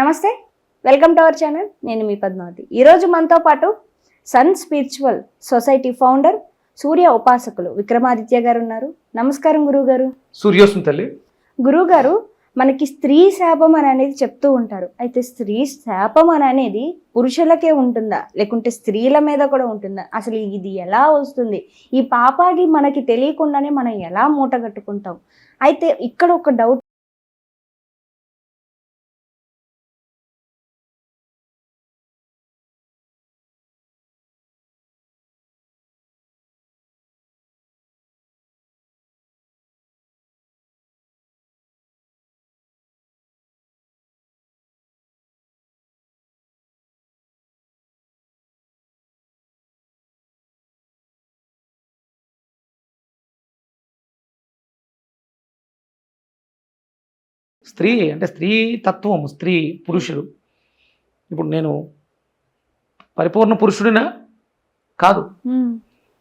నమస్తే welcome to our channel. నేను మీ పద్మావతి. ఈరోజు మనతో పాటు sun spiritual society founder Surya ఉపాసకులు విక్రమాదిత్య గారు ఉన్నారు. నమస్కారం గురువు గారు సూర్యోస్తుంది తల్లి. గురువు గారు మనకి స్త్రీ శాపం అని అనేది చెప్తూ ఉంటారు. అయితే స్త్రీ శాపం అని అనేది పురుషులకే ఉంటుందా? లేకుంటే స్త్రీల మీద కూడా ఉంటుందా? అసలు ఇది ఎలా వస్తుంది? ఈ పాపాన్ని మనకి తెలియకుండానే మనం ఎలా మూట కట్టుకుంటాం? అయితే ఇక్కడ ఒక డౌట్ స్త్రీ అంటే స్త్రీ తత్వం స్త్రీ పురుషుడు. ఇప్పుడు నేను పరిపూర్ణ పురుషుడినా కాదు.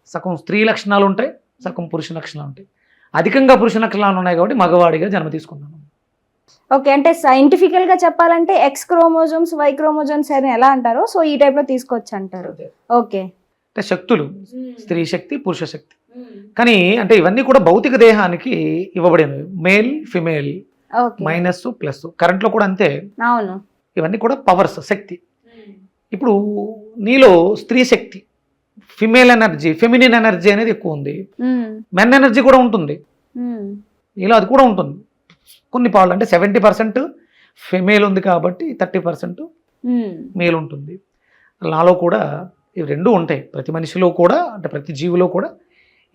సగం స్త్రీ లక్షణాలు ఉంటాయి సగం పురుష లక్షణాలు ఉంటాయి. అధికంగా పురుష లక్షణాలు ఉన్నాయి కాబట్టి మగవాడిగా జన్మ తీసుకున్నాను. ఓకే అంటే సైంటిఫికల్గా చెప్పాలంటే ఎక్స్ క్రోమోజోమ్స్ వై క్రోమోజోమ్స్ అని ఎలా అంటారో సో ఈ టైప్లో తీసుకోవచ్చు అంటారు. ఓకే. అంటే శక్తులు స్త్రీ శక్తి పురుష శక్తి. కానీ అంటే ఇవన్నీ కూడా భౌతిక దేహానికి ఇవ్వబడినవి మేల్ ఫిమేల్ మైనస్ ప్లస్. కరెంట్లో కూడా అంతే. అవును. ఇవన్నీ కూడా పవర్స్ శక్తి. ఇప్పుడు నీలో స్త్రీ శక్తి ఫిమేల్ ఎనర్జీ ఫెమినిన్ ఎనర్జీ అనేది ఎక్కువ ఉంది. ఉమ్, మెన్ ఎనర్జీ కూడా ఉంటుంది. ఉమ్, నీలో అది కూడా ఉంటుంది. కొన్ని పాళ్ళు అంటే సెవెంటీ పర్సెంట్ ఫిమేల్ ఉంది కాబట్టి థర్టీ పర్సెంట్ మేల్ ఉంటుంది. నాలో కూడా ఇవి రెండు ఉంటాయి. ప్రతి మనిషిలో కూడా అంటే ప్రతి జీవిలో కూడా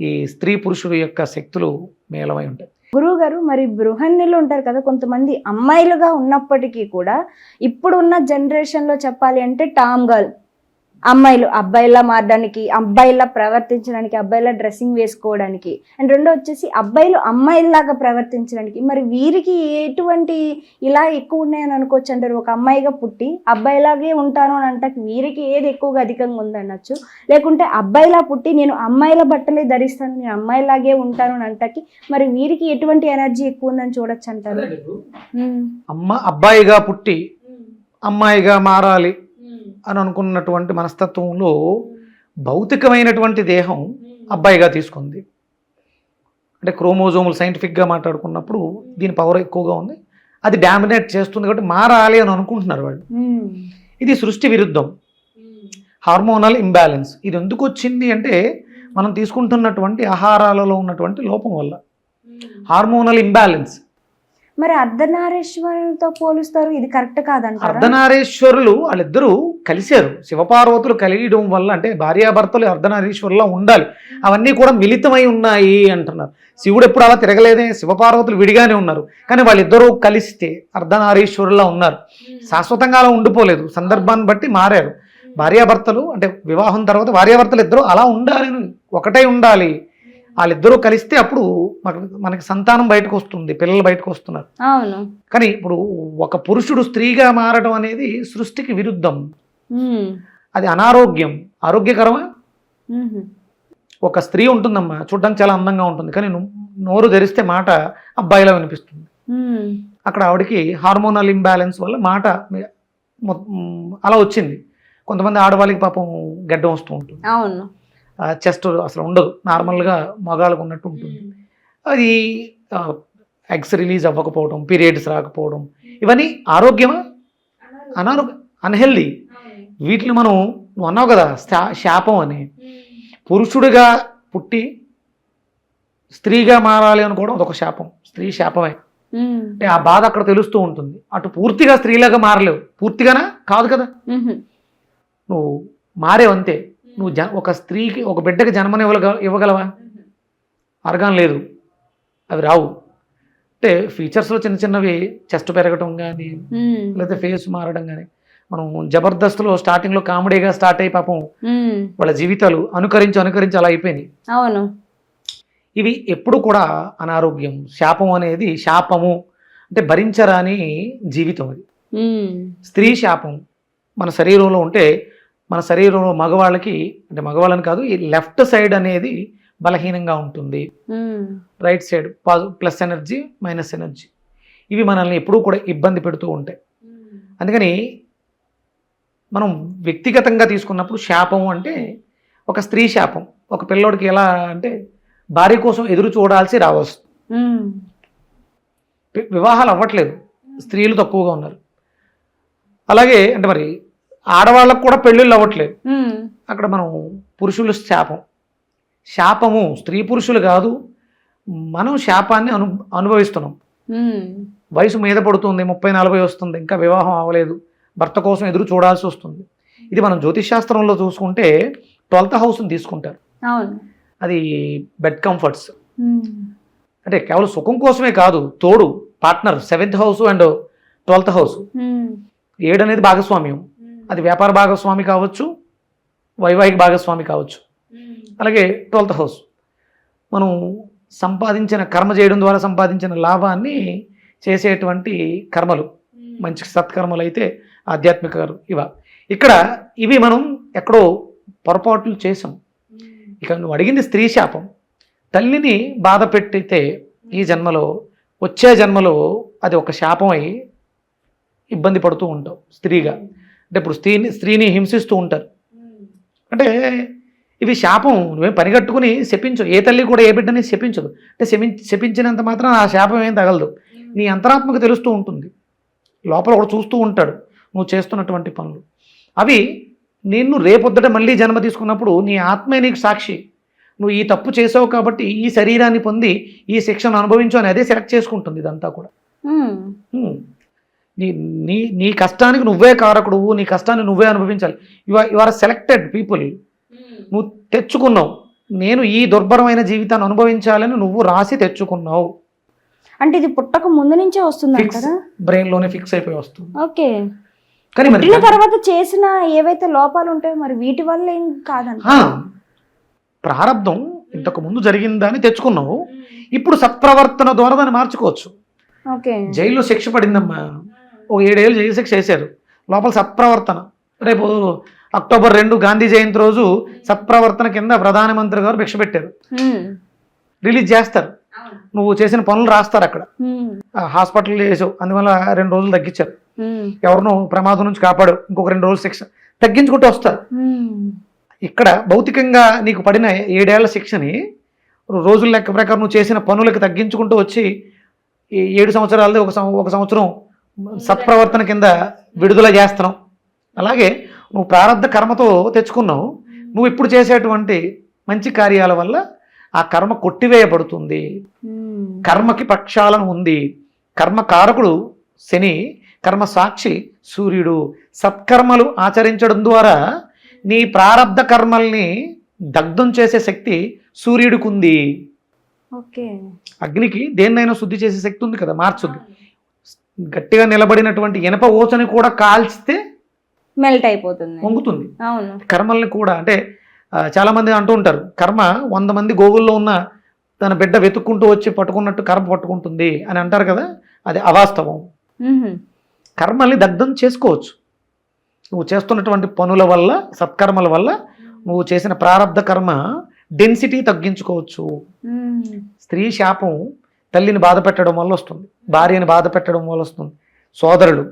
ఈ స్త్రీ పురుషుడు యొక్క శక్తులు మేలమై ఉంటాయి. గురువు గారు మరి బృహన్నీలు ఉంటారు కదా కొంతమంది అమ్మాయిలుగా ఉన్నప్పటికీ కూడా ఇప్పుడున్న జనరేషన్లో చెప్పాలి అంటే టామ్ గర్ల్. అమ్మాయిలు అబ్బాయిలా మారడానికి అబ్బాయిలా ప్రవర్తించడానికి అబ్బాయిలా డ్రెస్సింగ్ వేసుకోవడానికి. అండ్ రెండో వచ్చేసి అబ్బాయిలు అమ్మాయిలాగా ప్రవర్తించడానికి. మరి వీరికి ఎటువంటి ఇలా ఎక్కువ ఉన్నాయని అనుకోవచ్చు అంటారు. ఒక అమ్మాయిగా పుట్టి అబ్బాయిలాగే ఉంటాను అని అంటే వీరికి ఏది ఎక్కువగా అధికంగా ఉందనొచ్చు లేకుంటే అబ్బాయిలా పుట్టి నేను అమ్మాయిల బట్టలే ధరిస్తాను నేను అమ్మాయిలాగే ఉంటాను అని అంటకి మరి వీరికి ఎటువంటి ఎనర్జీ ఎక్కువ ఉందని చూడొచ్చు అంటారు? అమ్మ అబ్బాయిగా పుట్టి అమ్మాయిగా మారాలి. అని అనుకున్నటువంటి మనస్తత్వంలో భౌతికమైనటువంటి దేహం అబ్బాయిగా తీసుకుంది. అంటే క్రోమోజోములు సైంటిఫిక్గా మాట్లాడుకున్నప్పుడు దీని పవర్ ఎక్కువగా ఉంది. అది డామినేట్ చేస్తుంది కాబట్టి మారాలి అని అనుకుంటున్నారు వాళ్ళు. ఇది సృష్టి విరుద్ధం. Hormonal imbalance. ఇది ఎందుకు వచ్చింది అంటే మనం తీసుకుంటున్నటువంటి ఆహారాలలో ఉన్నటువంటి లోపం వల్ల. Hormonal imbalance. మరి అర్ధనారేశ్వరులతో పోలుస్తారు? ఇది కరెక్ట్ కాదంట అర్ధనారేశ్వరులు వాళ్ళిద్దరూ కలిశారు. శివపార్వతులు కలియడం వల్ల అంటే భార్యాభర్తలు అర్ధనారీశ్వరులా ఉండాలి. అవన్నీ కూడా మిళితమై ఉన్నాయి అంటున్నారు. శివుడు ఎప్పుడు అలా తిరగలేదే? శివపార్వతులు విడిగానే ఉన్నారు. కానీ వాళ్ళిద్దరూ కలిస్తే అర్ధనారీశ్వరులా ఉన్నారు. శాశ్వతంగా అలా ఉండిపోలేదు. సందర్భాన్ని బట్టి మారారు. భార్యాభర్తలు అంటే వివాహం తర్వాత భార్యాభర్తలు ఇద్దరు అలా ఉండాలి ఒకటై ఉండాలి. వాళ్ళిద్దరూ కలిస్తే అప్పుడు మనకి సంతానం బయటకు వస్తుంది పిల్లలు బయటకు వస్తున్నారు. అవును. కానీ ఇప్పుడు ఒక పురుషుడు స్త్రీగా మారడం అనేది సృష్టికి విరుద్ధం. అది అనారోగ్యం. ఆరోగ్యకరమా? ఒక స్త్రీ ఉంటుందమ్మా చూడడానికి చాలా అందంగా ఉంటుంది కానీ నోరు ధరిస్తే మాట అబ్బాయిలా వినిపిస్తుంది. అక్కడ ఆవిడకి హార్మోనల్ ఇంబ్యాలెన్స్ వల్ల మాట అలా వచ్చింది. కొంతమంది ఆడవాళ్ళకి పాపం గడ్డం వస్తూ ఉంటుంది. అవును. చెస్ట్ అసలు ఉండదు. నార్మల్గా మగాళ్ళకు ఉన్నట్టు ఉంటుంది. అది ఎగ్స్ రిలీజ్ అవ్వకపోవడం పీరియడ్స్ రాకపోవడం ఇవన్నీ ఆరోగ్యమా? అనారోగ్య. అన్హెల్దీ. వీటిని మనం నువ్వు అన్నావు కదా శాపం అని. పురుషుడిగా పుట్టి స్త్రీగా మారాలి అనుకోవడం అదొక శాపం. స్త్రీ శాపమే. అంటే ఆ బాధ అక్కడ తెలుస్తూ ఉంటుంది. అటు పూర్తిగా స్త్రీలాగా మారలేవు. పూర్తిగానా? కాదు కదా. నువ్వు మారేవంతే. నువ్వు జ ఒక స్త్రీకి ఒక బిడ్డకి జన్మని ఇవ్వగల ఇవ్వగలవా? ఆర్గాన్ లేదు. అవి రావు. అంటే ఫీచర్స్లో చిన్న చిన్నవి చెస్ట్ పెరగటం కానీ ఉమ్, లేకపోతే ఫేస్ మారడం కానీ మనం జబర్దస్త్లో స్టార్టింగ్లో కామెడీగా స్టార్ట్ అయ్యి పాపం ఉమ్, వాళ్ళ జీవితాలు అనుకరించి అనుకరించి అలా అయిపోయినాయి. అవును. ఇవి ఎప్పుడు కూడా అనారోగ్యం. శాపం అనేది శాపము. అంటే భరించరాని జీవితం అది. ఉమ్, స్త్రీ శాపం. మన శరీరంలో ఉంటే మన శరీరంలో మగవాళ్ళకి అంటే మగవాళ్ళని కాదు ఈ లెఫ్ట్ సైడ్ అనేది బలహీనంగా ఉంటుంది. Right side plus energy minus energy. ఇవి మనల్ని ఎప్పుడూ కూడా ఇబ్బంది పెడుతూ ఉంటాయి. అందుకని మనం వ్యక్తిగతంగా తీసుకున్నప్పుడు శాపం అంటే ఒక స్త్రీ శాపం. ఒక పిల్లోడికి ఎలా అంటే భార్య కోసం ఎదురు చూడాల్సి రావచ్చు. వివాహాలు అవ్వట్లేదు. స్త్రీలు తక్కువగా ఉన్నారు. అలాగే అంటే మరి ఆడవాళ్ళకు కూడా పెళ్ళిళ్ళు అవ్వట్లేదు. అక్కడ మనం పురుషుల శాపం. శాపము స్త్రీ పురుషులు కాదు మనం శాపాన్ని అను అనుభవిస్తున్నాం. వయసు మీద పడుతుంది ముప్పై నలభై వస్తుంది ఇంకా వివాహం అవ్వలేదు భర్త కోసం ఎదురు చూడాల్సి వస్తుంది. ఇది మనం జ్యోతిష్ శాస్త్రంలో చూసుకుంటే ట్వెల్త్ హౌస్ని తీసుకుంటారు. అది బెడ్ కంఫర్ట్స్. అంటే కేవలం సుఖం కోసమే కాదు తోడు partner seventh house and twelfth house. ఏడు అనేది భాగస్వామ్యం. అది వ్యాపార భాగస్వామి కావచ్చు వైవాహిక భాగస్వామి కావచ్చు. అలాగే ట్వెల్త్ హౌస్. మనం సంపాదించిన కర్మ చేయడం ద్వారా సంపాదించిన లాభాన్ని చేసేటువంటి కర్మలు. మంచి సత్కర్మలు అయితే ఆధ్యాత్మిక ఇవ. ఇక్కడ ఇవి మనం ఎక్కడో పొరపాట్లు చేసాం ఇక నువ్వు అడిగింది స్త్రీ శాపం. తల్లిని బాధ పెట్టితే ఈ జన్మలో వచ్చే జన్మలో అది ఒక శాపమై ఇబ్బంది పడుతూ ఉంటావు స్త్రీగా. అంటే ఇప్పుడు స్త్రీని స్త్రీని హింసిస్తూ ఉంటారు. అంటే ఇవి శాపం. నువ్వేం పనిగట్టుకుని శపించు ఏ తల్లి కూడా ఏ బిడ్డని శపించదు. అంటే శపి శపించినంత మాత్రం ఆ శాపం ఏం తగలదు. నీ అంతరాత్మకు తెలుస్తూ ఉంటుంది. లోపల కూడా చూస్తూ ఉంటాడు. నువ్వు చేస్తున్నటువంటి పనులు. అవి నిన్ను రేపొద్దుట మళ్ళీ జన్మ తీసుకున్నప్పుడు నీ ఆత్మే నీకు సాక్షి. నువ్వు ఈ తప్పు చేసావు కాబట్టి ఈ శరీరాన్ని పొంది ఈ శిక్షను అనుభవించు అని అదే సెలెక్ట్ చేసుకుంటుంది ఇదంతా కూడా. నీ నీ నీ కష్టానికి నువ్వే కారకుడు నీ కష్టాన్ని నువ్వే అనుభవించాలి. You are you are selected people నువ్వు తెచ్చుకున్నావు. నేను ఈ దుర్భరమైన జీవితాన్ని అనుభవించాలని నువ్వు రాసి తెచ్చుకున్నావు. అంటే ఇది పుట్టక ముందు నుంచే వస్తుంది బ్రెయిన్లోనే ఫిక్స్ అయిపోయి వస్తుంది. ఓకే. కానీ మరి తర్వాత చేసిన ఏవైతే లోపాలు ఉంటాయో మరి వీటి వల్ల ఏం కాదంట ఆ, ప్రారంధం ఇంతకు ముందు జరిగిందని తెచ్చుకున్నావు. ఇప్పుడు సత్ప్రవర్తన ద్వారా దాన్ని మార్చుకోవచ్చు. ఓకే. జైల్లో శిక్ష పడిందమ్మా. ఓ ఏడేళ్ళు జైలు శిక్ష వేశారు లోపల సత్ప్రవర్తన. రేపు అక్టోబర్ రెండు గాంధీ జయంతి రోజు సత్ప్రవర్తన కింద ప్రధానమంత్రి గారు భిక్ష పెట్టారు. రిలీజ్ చేస్తారు. నువ్వు చేసిన పనులు రాస్తారు అక్కడ. హాస్పిటల్ చేసావు అందువల్ల రెండు రోజులు తగ్గించారు. ఎవరినో ప్రమాదం నుంచి కాపాడు. ఇంకొక రెండు రోజులు శిక్ష. తగ్గించుకుంటూ వస్తారు. ఇక్కడ భౌతికంగా నీకు పడిన ఏడేళ్ళ శిక్షని రోజుల లెక్క ప్రకారం నువ్వు చేసిన పనులకు తగ్గించుకుంటూ వచ్చి ఏడు సంవత్సరాలది ఒక ఒక సంవత్సరం సత్ప్రవర్తన కింద విడుదల చేస్తున్నావు అలాగే నువ్వు ప్రారంధ కర్మతో తెచ్చుకున్నావు. నువ్వు ఇప్పుడు చేసేటువంటి మంచి కార్యాల వల్ల ఆ కర్మ కొట్టివేయబడుతుంది. కర్మకి ప్రక్షాళన ఉంది. కర్మ కారకుడు శని కర్మ సాక్షి సూర్యుడు. సత్కర్మలు ఆచరించడం ద్వారా నీ ప్రారంధ కర్మల్ని దగ్ధం చేసే శక్తి సూర్యుడికి ఉంది ఓకే. అగ్నికి దేన్నైనా శుద్ధి చేసే శక్తి ఉంది కదా మార్చుద్ది. గట్టిగా నిలబడినటువంటి ఇనప ఓచని కూడా కాల్చితే మెల్ట్ అయిపోతుంది. వంగుతుంది. అవును. కర్మల్ని కూడా అంటే చాలా మంది అంటూ ఉంటారు కర్మ వంద మంది గోగుల్లో ఉన్న తన బిడ్డ వెతుక్కుంటూ వచ్చి పట్టుకున్నట్టు కర్మ పట్టుకుంటుంది అని అంటారు కదా అది అవాస్తవం. కర్మల్ని దగ్ధం చేసుకోవచ్చు. నువ్వు చేస్తున్నటువంటి పనుల వల్ల సత్కర్మల వల్ల నువ్వు చేసిన ప్రారంధ కర్మ డెన్సిటీ తగ్గించుకోవచ్చు. స్త్రీ శాపం తల్లిని బాధ పెట్టడం వల్ల వస్తుంది. భార్యని బాధ పెట్టడం వల్ల వస్తుంది. సోదరులు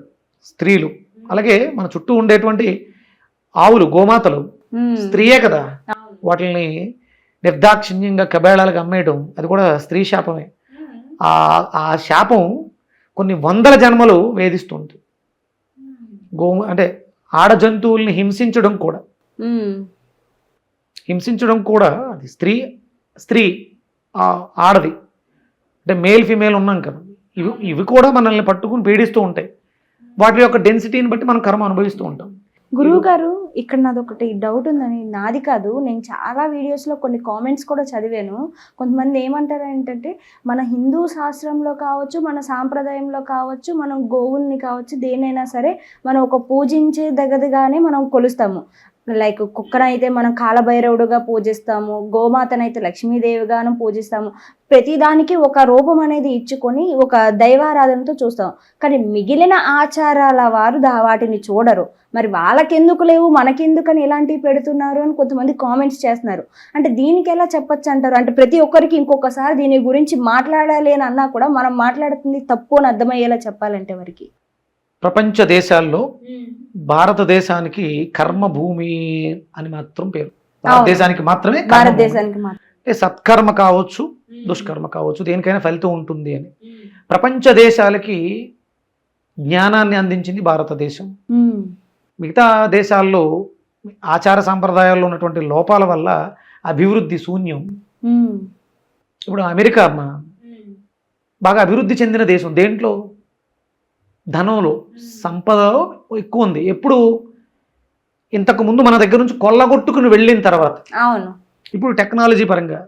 స్త్రీలు అలాగే మన చుట్టూ ఉండేటువంటి ఆవులు గోమాతలు. స్త్రీయే కదా. వాటిని నిర్దాక్షిణ్యంగా కబేళాలకు అమ్మేయడం అది కూడా స్త్రీ శాపమే. ఆ శాపం కొన్ని వందల జన్మలు వేధిస్తుంది గో అంటే ఆడ జంతువుల్ని హింసించడం కూడా. హింసించడం కూడా అది స్త్రీ స్త్రీ ఆడది. అంటే మేల్ ఫీమేల్ ఉన్నాం కదా. ఇవి ఇవి కూడా మనల్ని పట్టుకుని పీడిస్తూ ఉంటాయి. వాటి యొక్క డెన్సిటీని బట్టి మనం కర్మ అనుభవిస్తూ ఉంటాం. గురువు గారు ఇక్కడ నాది ఒకటి డౌట్ ఉందని నాది కాదు నేను చాలా వీడియోస్లో కొన్ని కామెంట్స్ కూడా చదివాను. కొంతమంది ఏమంటారు ఏంటంటే మన హిందూ శాస్త్రంలో కావచ్చు మన సాంప్రదాయంలో కావచ్చు మనం గోవుల్ని కావచ్చు దేనైనా సరే మనం ఒక పూజించే దగ్గరగానే మనం కొలుస్తాము. లైక్ కుక్కనైతే మనం కాలభైరవుడుగా పూజిస్తాము గోమాతనైతే లక్ష్మీదేవిగాను పూజిస్తాము. ప్రతిదానికి ఒక రూపం అనేది ఇచ్చుకొని ఒక దైవారాధనతో చూస్తాం. కానీ మిగిలిన ఆచారాల వారు దా వాటిని చూడరు. మరి వాళ్ళకెందుకు లేవు? మనకెందుకని ఇలాంటివి పెడుతున్నారు అని కొంతమంది కామెంట్స్ చేస్తున్నారు. అంటే దీనికి ఎలా చెప్పొచ్చు అంటారు? అంటే ప్రతి ఒక్కరికి ఇంకొకసారి దీని గురించి మాట్లాడాలి అని అన్నా కూడా మనం మాట్లాడుతుంది తప్పు అని అర్థమయ్యేలా చెప్పాలంటే వారికి ప్రపంచ దేశాల్లో భారతదేశానికి కర్మభూమి అని మాత్రం పేరు. భారతదేశానికి మాత్రమే. భారతదేశానికి అంటే సత్కర్మ కావచ్చు దుష్కర్మ కావచ్చు దేనికైనా ఫలితం ఉంటుంది అని. ప్రపంచ దేశాలకి జ్ఞానాన్ని అందించింది భారతదేశం. మిగతా దేశాల్లో ఆచార సాంప్రదాయాల్లో ఉన్నటువంటి లోపాల వల్ల అభివృద్ధి శూన్యం. ఇప్పుడు అమెరికా అమ్మా. బాగా అభివృద్ధి చెందిన దేశం దేంట్లో? ధనంలో సంపదలో ఎక్కువ ఉంది. ఎప్పుడు? ఇంతకు ముందు మన దగ్గర నుంచి కొల్లగొట్టుకుని వెళ్ళిన తర్వాత. అవును. ఇప్పుడు టెక్నాలజీ పరంగా.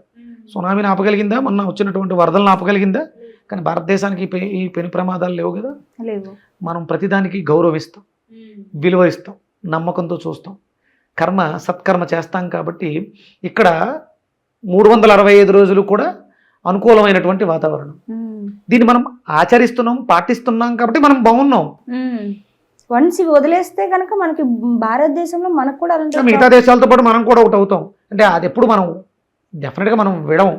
సునామీని ఆపగలిగిందా మొన్న వచ్చినటువంటి వరదలను ఆపగలిగిందా కానీ భారతదేశానికి ఈ పె- ఈ పెను ప్రమాదాలు లేవు కదా? లేవు. మనం ప్రతిదానికి గౌరవిస్తాం విలువ ఇస్తాం నమ్మకంతో చూస్తాం. కర్మ సత్కర్మ చేస్తాం కాబట్టి ఇక్కడ మూడు వందల అరవై ఐదు రోజులు కూడా అనుకూలమైనటువంటి వాతావరణం. దీన్ని మనం ఆచరిస్తున్నాం పాటిస్తున్నాం కాబట్టి మనం బాగున్నాం. వన్స్ ఇవి వదిలేస్తే కనుక మనకి భారతదేశంలో మనకు కూడా అలాంటి మిగతా దేశాలతో పాటు మనం కూడా ఒకటి అవుతాం. అంటే అది ఎప్పుడు మనం డెఫినెట్గా మనం విడం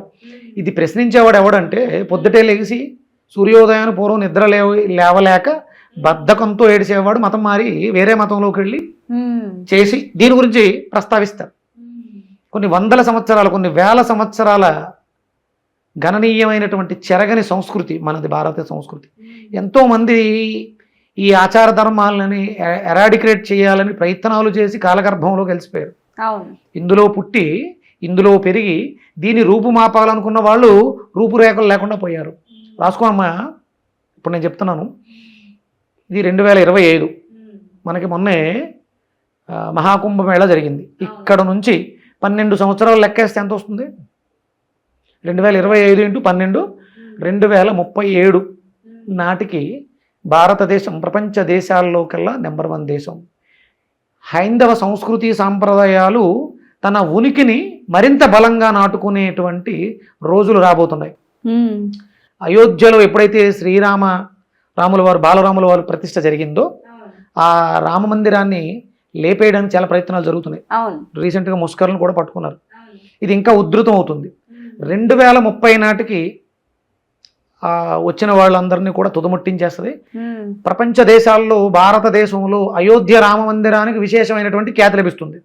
ఇది ప్రశ్నించేవాడు ఎవడంటే పొద్దుటే లేచి సూర్యోదయాన్ని పూర్వం నిద్ర లేవ లేవలేక బద్ధకంతో ఏడిచేవాడు మతం మారి వేరే మతంలోకి వెళ్ళి. చేసి దీని గురించి ప్రస్తావిస్తారు. కొన్ని వందల సంవత్సరాల కొన్ని వేల సంవత్సరాల గణనీయమైనటువంటి చెరగని సంస్కృతి మనది భారత సంస్కృతి. ఎంతో మంది ఈ ఆచార ధర్మాలని ఎరాడిక్రేట్ చేయాలని ప్రయత్నాలు చేసి కాలగర్భంలో కలిసిపోయారు ఇందులో పుట్టి ఇందులో పెరిగి దీన్ని రూపుమాపాలనుకున్న వాళ్ళు రూపురేఖలు లేకుండా పోయారు. రాసుకోమ్మా ఇప్పుడు నేను చెప్తున్నాను. ఇది రెండు వేల ఇరవై ఐదు. మనకి మొన్నే మహాకుంభమేళ జరిగింది. ఇక్కడ నుంచి పన్నెండు సంవత్సరాలు లెక్కేస్తే ఎంత వస్తుంది? రెండు వేల ఇరవై ఐదు ఇంటూ పన్నెండు రెండు వేల ముప్పై ఏడు నాటికి భారతదేశం ప్రపంచ దేశాల్లో కల్లా నెంబర్ వన్ దేశం. హైందవ సంస్కృతి సాంప్రదాయాలు తన ఉనికిని మరింత బలంగా నాటుకునేటువంటి రోజులు రాబోతున్నాయి. అయోధ్యలో ఎప్పుడైతే శ్రీరామ రాముల వారు బాలరాముల వారు ప్రతిష్ట జరిగిందో ఆ రామ మందిరాన్ని లేపేయడానికి చాలా ప్రయత్నాలు జరుగుతున్నాయి. రీసెంట్గా ముస్కర్లను కూడా పట్టుకున్నారు. ఇది ఇంకా ఉధృతం అవుతుంది. రెండు వేల ముప్పై నాటికి వచ్చిన వాళ్ళందరినీ కూడా తుదముట్టించేస్తుంది. ప్రపంచ దేశాల్లో భారతదేశంలో అయోధ్య రామ మందిరానికి విశేషమైనటువంటి ఖ్యాతి లభిస్తుంది.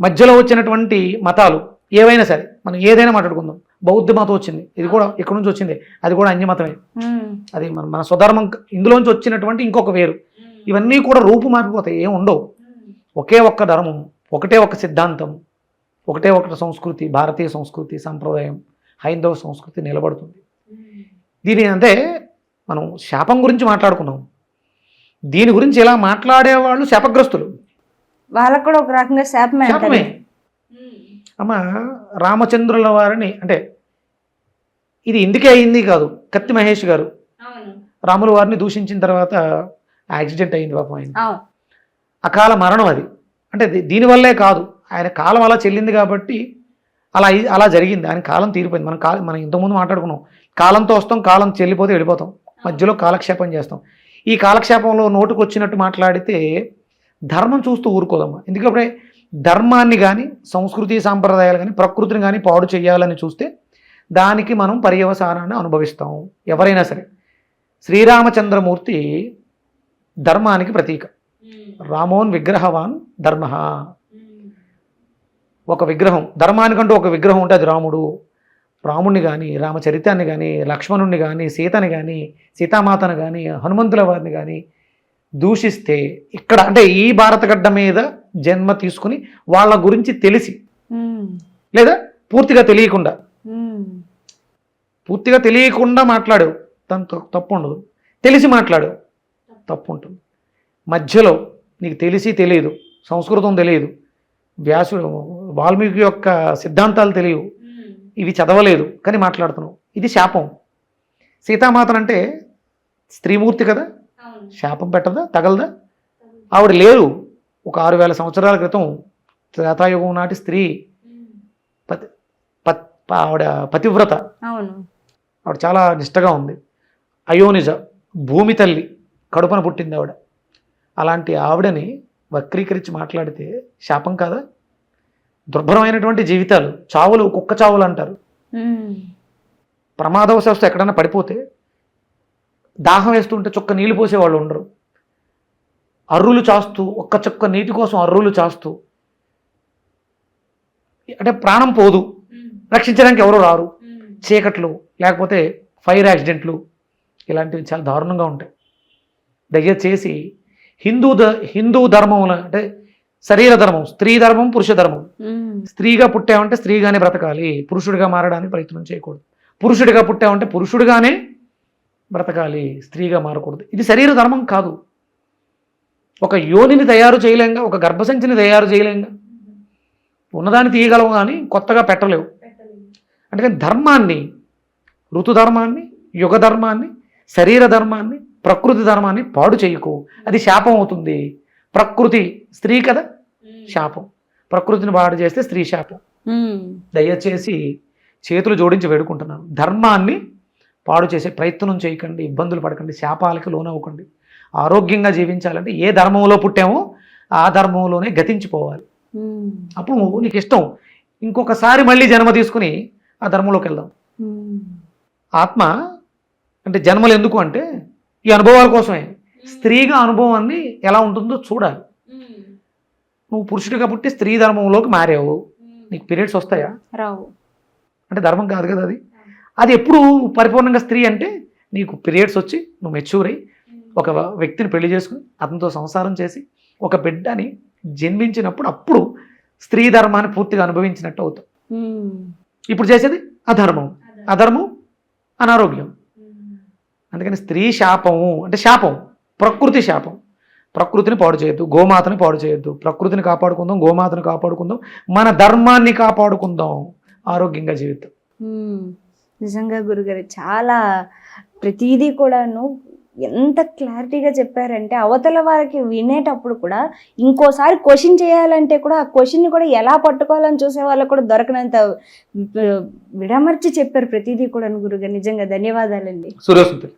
మధ్యలో వచ్చినటువంటి మతాలు ఏవైనా సరే మనం ఏదైనా మాట్లాడుకుందాం. బౌద్ధ మతం వచ్చింది ఇది కూడా ఇక్కడ నుంచి వచ్చింది అది కూడా అన్యమతమే. అది మన మన స్వధర్మం ఇందులోంచి వచ్చినటువంటి ఇంకొక వేరు. ఇవన్నీ కూడా రూపు మారిపోతాయి ఏం ఉండవు. ఒకే ఒక్క ధర్మం ఒకటే ఒక సిద్ధాంతం ఒకటే ఒక సంస్కృతి భారతీయ సంస్కృతి సంప్రదాయం హైందవ సంస్కృతి నిలబడుతుంది. దీని అంటే మనం శాపం గురించి మాట్లాడుకున్నాం. దీని గురించి ఇలా మాట్లాడేవాళ్ళు శాపగ్రస్తులు? వాళ్ళకు కూడా ఒక రకంగా శాపమే శాపమే. అమ్మ రామచంద్రుల వారిని అంటే ఇది ఇందుకే అయింది కాదు కత్తి మహేష్ గారు. రాముల వారిని దూషించిన తర్వాత యాక్సిడెంట్ అయింది పాపం ఆయన. అవును. అకాల మరణం అది. అంటే దీ- దీనివల్లే కాదు ఆయన కాలం అలా చెల్లింది కాబట్టి అలా అలా జరిగింది. ఆయన కాలం తీరిపోయింది. మనం కాలం మనం ఇంతకుముందు మాట్లాడుకున్నాం. కాలంతో వస్తాం కాలం చెల్లిపోతే వెళ్ళిపోతాం. మధ్యలో కాలక్షేపం చేస్తాం. ఈ కాలక్షేపంలో నోటుకు వచ్చినట్టు మాట్లాడితే ధర్మం చూస్తూ ఊరుకోదమ్మా. ఎందుకంటే ధర్మాన్ని కానీ సంస్కృతి సాంప్రదాయాలు కానీ ప్రకృతిని కానీ పాడు చేయాలని చూస్తే దానికి మనం పర్యవసానాన్ని అనుభవిస్తాం. ఎవరైనా సరే. శ్రీరామచంద్రమూర్తి ధర్మానికి ప్రతీక. రామోన్ విగ్రహవాన్ ధర్మ. ఒక విగ్రహం ధర్మానికంటూ ఒక విగ్రహం ఉంటే అది రాముడు. రాముణ్ణి కానీ రామచరితాన్ని కానీ లక్ష్మణుణ్ణి కానీ సీతని కానీ సీతామాతను కానీ హనుమంతుల వారిని కానీ దూషిస్తే ఇక్కడ అంటే ఈ భారతగడ్డ మీద జన్మ తీసుకుని వాళ్ళ గురించి తెలిసి. లేదా పూర్తిగా తెలియకుండా. పూర్తిగా తెలియకుండా మాట్లాడు. తను తప్పు ఉండదు తెలిసి మాట్లాడు. తప్పు ఉంటుంది మధ్యలో నీకు తెలిసి తెలియదు. సంస్కృతం తెలియదు. వ్యాసుడు వాల్మీకి యొక్క సిద్ధాంతాలు తెలియవు. ఇవి చదవలేదు కానీ మాట్లాడుతున్నావు. ఇది శాపం. సీతామాతనంటే స్త్రీమూర్తి కదా? శాపం పెట్టదా? తగలదా? ఆవిడ లేరు. ఒక ఆరు వేల సంవత్సరాల క్రితం త్రేతాయుగం నాటి స్త్రీ. పతి పత్ ఆవిడ పతివ్రత. అవును. ఆవిడ చాలా నిష్టగా ఉంది. అయోనిజ భూమి తల్లి కడుపున పుట్టింది ఆవిడ. అలాంటి ఆవిడని వక్రీకరించి మాట్లాడితే శాపం కాదా? దుర్భరమైనటువంటి జీవితాలు చావులు కుక్క చావులు అంటారు. ప్రమాదవశాస్తు ఎక్కడైనా పడిపోతే దాహం వేస్తుంటే చుక్క నీళ్ళు పోసేవాళ్ళు ఉండరు. అర్రులు చాస్తూ ఒక్క చుక్క నీటి కోసం అర్రులు చాస్తూ అంటే ప్రాణం పోదు. రక్షించడానికి ఎవరు రారు. చీకట్లు లేకపోతే ఫైర్ యాక్సిడెంట్లు ఇలాంటివి చాలా దారుణంగా ఉంటాయి. దయచేసి హిందూ ద హిందూ ధర్మంలో అంటే శరీర ధర్మం స్త్రీ ధర్మం పురుష ధర్మం. స్త్రీగా పుట్టామంటే స్త్రీగానే బ్రతకాలి పురుషుడిగా మారడానికి ప్రయత్నం చేయకూడదు. పురుషుడిగా పుట్టామంటే పురుషుడిగానే బ్రతకాలి స్త్రీగా మారకూడదు. ఇది శరీర ధర్మం కాదు. ఒక యోనిని తయారు చేయలేంగా ఒక గర్భసంచిని తయారు చేయలేంగా. ఉన్నదాన్ని తీయగలవు కానీ కొత్తగా పెట్టలేవు. అందుకని ధర్మాన్ని ఋతుధర్మాన్ని యుగ ధర్మాన్ని శరీర ధర్మాన్ని ప్రకృతి ధర్మాన్ని పాడు చేయకు. అది శాపం అవుతుంది. ప్రకృతి స్త్రీ కదా? శాపం. ప్రకృతిని పాడు చేస్తే స్త్రీ శాపం. దయచేసి చేతులు జోడించి వేడుకుంటున్నాను. ధర్మాన్ని పాడు చేసే ప్రయత్నం చేయకండి ఇబ్బందులు పడకండి శాపాలకి లోనవ్వకండి. ఆరోగ్యంగా జీవించాలంటే ఏ ధర్మంలో పుట్టామో ఆ ధర్మంలోనే గతించిపోవాలి. అప్పుడు నీకు ఇష్టం. ఇంకొకసారి మళ్ళీ జన్మ తీసుకుని ఆ ధర్మంలోకి వెళ్దాం. ఆత్మ అంటే జన్మలు ఎందుకు అంటే ఈ అనుభవాల కోసమే. స్త్రీగా అనుభవాన్ని ఎలా ఉంటుందో చూడాలి. నువ్వు పురుషుడిగా పుట్టి స్త్రీ ధర్మంలోకి మారావు. నీకు పీరియడ్స్ వస్తాయా? రావు. అంటే ధర్మం కాదు కదా అది. అది ఎప్పుడు పరిపూర్ణంగా స్త్రీ అంటే నీకు పీరియడ్స్ వచ్చి నువ్వు మెచ్యూర్ అయ్యి ఒక వ్యక్తిని పెళ్ళి చేసుకుని అతనితో సంసారం చేసి ఒక బిడ్డని జన్మించినప్పుడు అప్పుడు స్త్రీ ధర్మాన్ని పూర్తిగా అనుభవించినట్టు అవుతాం ఇప్పుడు చేసేది అధర్మం. అధర్మం. అనారోగ్యం. అందుకని స్త్రీ శాపము అంటే శాపం. ప్రకృతి శాపం. ప్రకృతిని పాడు చేయొద్దు. గోమాతని పాడు చేయొద్దు. ప్రకృతిని కాపాడుకుందాం గోమాతని కాపాడుకుందాం మన ధర్మాన్ని కాపాడుకుందాం. ఆరోగ్యంగా జీవితం నిజంగా గురుగారు చాలా ప్రతిదీ కూడాను ఎంత క్లారిటీగా చెప్పారంటే అవతల వారికి వినేటప్పుడు కూడా ఇంకోసారి క్వశ్చన్ చేయాలంటే కూడా ఆ క్వశ్చన్ని కూడా ఎలా పట్టుకోవాలని చూసే వాళ్ళకు కూడా దొరకనంత విడమర్చి చెప్పారు ప్రతిదీ కూడా గురుగారు. నిజంగా ధన్యవాదాలండి. సూర్యసుందరి